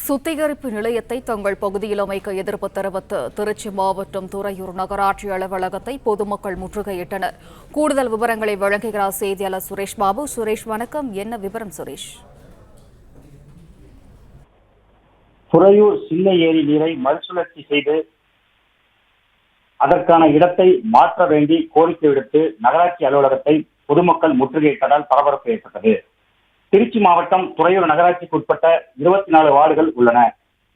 சுத்திகரிப்பு நிலையத்தை தங்கள் பகுதியில் அமைக்க எதிர்ப்பு தெரிவித்து திருச்சி மாவட்டம் துறையூர் நகராட்சி அலுவலகத்தை பொதுமக்கள் முற்றுகையிட்டனர். கூடுதல் விவரங்களை வழங்குகிறார் செய்தியாளர் சுரேஷ் பாபு. சுரேஷ் வணக்கம். என்ன விவரம் சுரேஷ்? துறையூர் சின்ன ஏரி நீரை மறுசுழற்சி செய்து அதற்கான இடத்தை மாற்ற வேண்டி கோரிக்கை விடுத்து நகராட்சி அலுவலகத்தை பொதுமக்கள் முற்றுகையிட்டதால் பரபரப்பு ஏற்பட்டது. திருச்சி மாவட்டம் துறையூர் நகராட்சிக்கு உட்பட்ட இருபத்தி நாலு வார்டுகள் உள்ளன.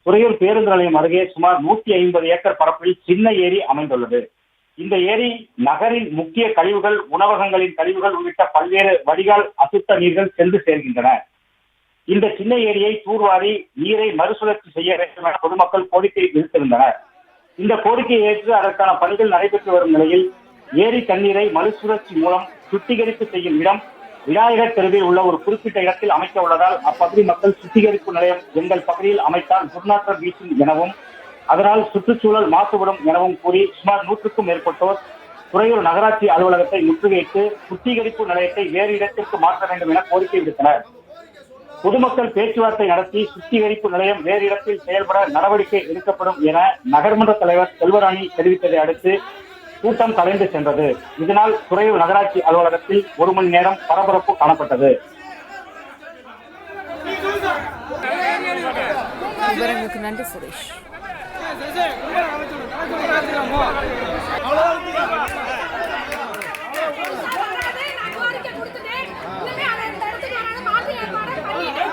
துறையூர் பேருந்து நிலையம் அருகே சுமார் நூத்தி ஐம்பது ஏக்கர் பரப்பில் சின்ன ஏரி அமைந்துள்ளது. இந்த ஏரி நகரின் முக்கிய கழிவுகள் உணவகங்களின் கழிவுகள் உள்ளிட்ட பல்வேறு வடிகால் அசுத்த நீர்கள் சென்று சேர்கின்றன. இந்த சின்ன ஏரியை தூர்வாரி நீரை மறுசுழற்சி செய்ய வேண்டும் என பொதுமக்கள் கோரிக்கை விடுத்திருந்தனர். இந்த கோரிக்கையை ஏற்று அதற்கான பணிகள் நடைபெற்று வரும் நிலையில் ஏரி தண்ணீரை மறுசுழற்சி மூலம் சுத்திகரிப்பு செய்யும் இடம் விநாயகர் தெருவில் உள்ள ஒரு குறிப்பிட்ட இடத்தில் அமைக்க உள்ளதால் அப்பகுதி மக்கள் சுத்திகரிப்பு நிலையம் எங்கள் பகுதியில் அமைத்தால் துர்நாற்றம் வீசும் எனவும் அதனால் சுற்றுச்சூழல் மாசுபடும் எனவும் கூறி சுமார் நூற்றுக்கும் மேற்பட்டோர் துறையூர் நகராட்சி அலுவலகத்தை முற்றுகையிட்டு சுத்திகரிப்பு நிலையத்தை வேறு இடத்திற்கு மாற்ற வேண்டும் என கோரிக்கை விடுத்தனர். பொதுமக்கள் பேச்சுவார்த்தை நடத்தி சுத்திகரிப்பு நிலையம் வேறு இடத்தில் செயல்பட நடவடிக்கை எடுக்கப்படும் என நகர்மன்ற தலைவர் செல்வராணி தெரிவித்ததை அடுத்து கூட்டம் கலைந்து சென்றது. இதனால் துறையூர் நகராட்சி அலுவலகத்தில் ஒரு மணி நேரம் பரபரப்பு காணப்பட்டது. விவரங்களுக்கு நன்றி சுரேஷ் கோரிக்கை கொடுத்துட்டேன் இனிமே அதை இந்த இடத்துக்கு வராம மாற்றி ஏற்பாடு பண்ணிட்டேன்